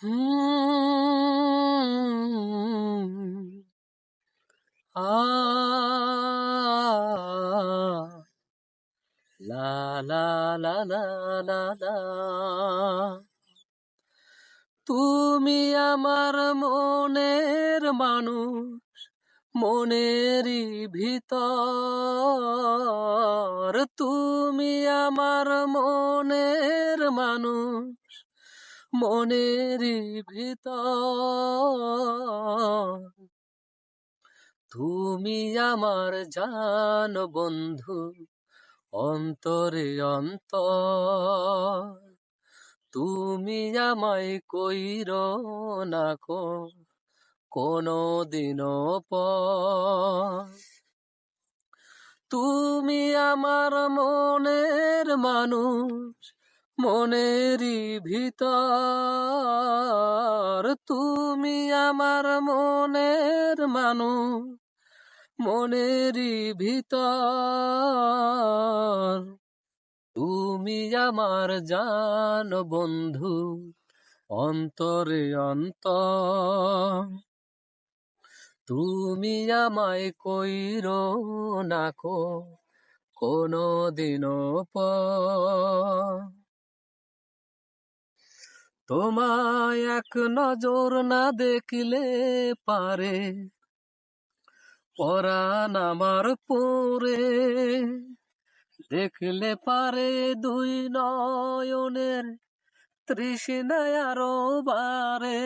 তুমি আমার মনের মানুষ মনেরই ভিতর। তুমি আমার মনের মানুষ মনেরই ভিতর। তুমি আমার জান বন্ধু, অন্তরে অন্তর। তুমি আমায় কইর না কো কোনো দিনও তুমি আমার মনের মানুষ মনেরই ভিতর তুমি আমার মনের মানুষ। মনেরই ভিতর তুমি আমার জান বন্ধু, অন্তরে অন্তর। তুমি আমায় কইর না কো কোনো দিনও পর। তোমায় এক নজর না দেখলে পারে। পরাণ আমার পরে দেখলে পারে দুই নয়নের তৃষ্ণায় আরও বারে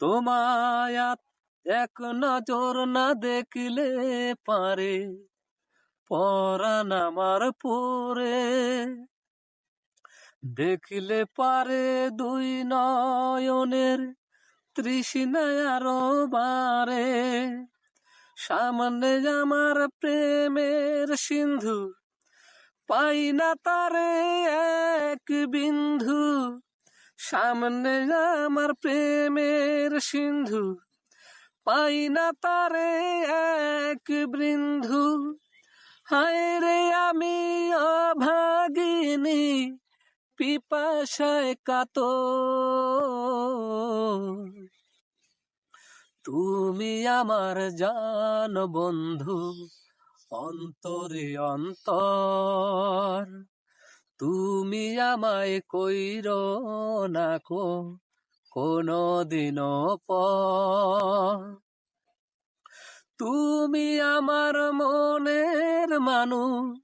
তোমায় এক নজর না দেখলে পারে। পরাণ আমার পরে দেখলে পারে দুই নয়নের তৃষ্ণায় আরও বারে সামনে আমার প্রেমের সিন্ধু, পাই না তারে এক বিন্ধু সামনে আমার প্রেমের সিন্ধু, পাই না তারে এক বৃন্ধু হায় রে আমি অভাগিনী পিপাসায় কাত তুমি আমার জান বন্ধু, অন্তরে অন্তর। তুমি আমায় কইর না কো কোনো দিন তুমি আমার মনের মানুষ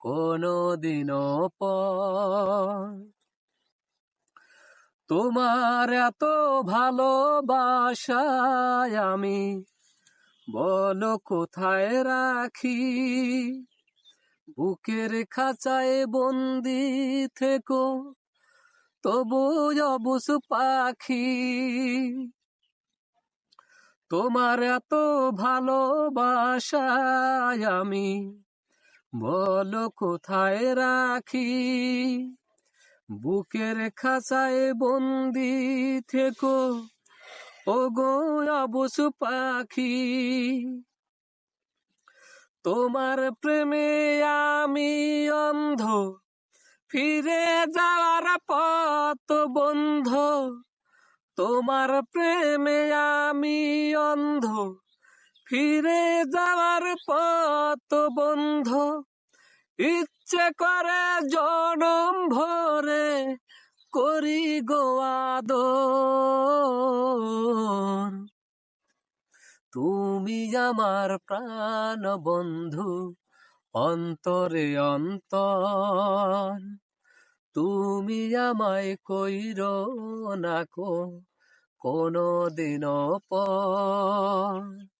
কোনো দিন পর। তোমার এত ভালোবাসায় আমি বলো কোথায় রাখি? বুকের খাঁচায় বন্দি থেকো, তবু অবুস পাখি। তোমার এত ভালোবাসায় আমি বলো কোথায় রাখি? বুকের খাঁচায় বন্দি থেকো। ও গো পাখি, তোমার প্রেমে আমি অন্ধ। ফিরে যাওয়ার পথ বন্ধ। তোমার প্রেমে আমি অন্ধ। ফিরে যাওয়ার পথ বন্ধ। ইচ্ছে করে জনম ভরে করি গোয়াদর তুমি আমার প্রাণ বন্ধু, অন্তরে অন্তর। তুমি আমায় কইর না কো কোনো দিন পর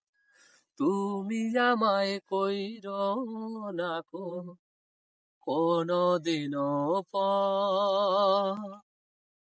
তুমি আমায় কইর না কোনো পর